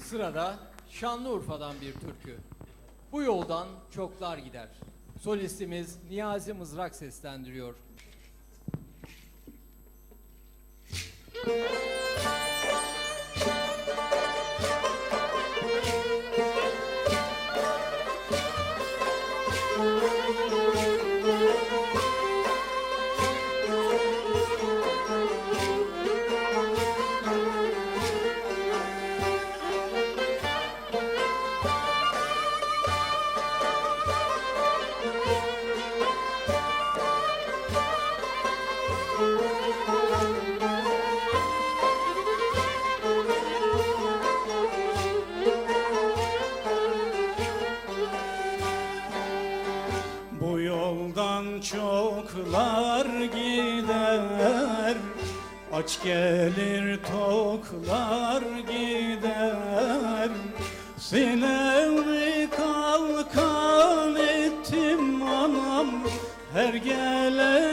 Sırada Şanlıurfa'dan bir türkü. Bu yoldan çoklar gider. Solistimiz Niyazi Mızrak seslendiriyor. Bu yoldan çoklar gider Aç gelir toklar gider. Sinemi kalkan ettim anam Her gelen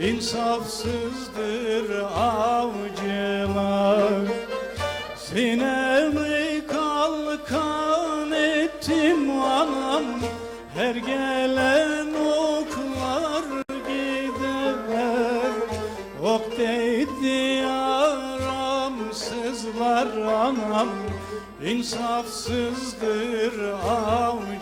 İnsafsızdır avcılar Sinemi kalkan ettim anam. Her gelen oklar gider. Ok değdi yaram sızlar anam. İnsafsızdır avcılar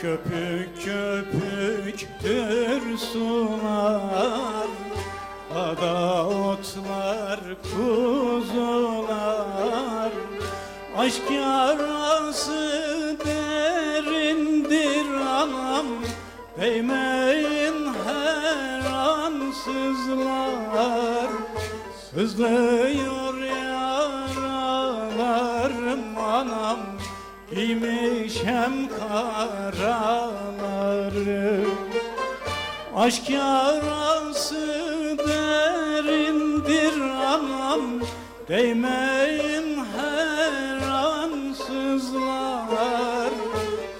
Köpük köpüktür sular Ada otlar kuzular. Aşk yarası derindir anam Değmeyin her an sızlar. Sızlıyor yaralarım anam Giymişem karaları Aşk yarası derindir anam. Değmeyin her an sızlar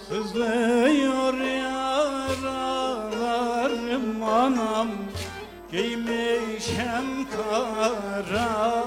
Sızlıyor yaralarım anam. Giymişem karaları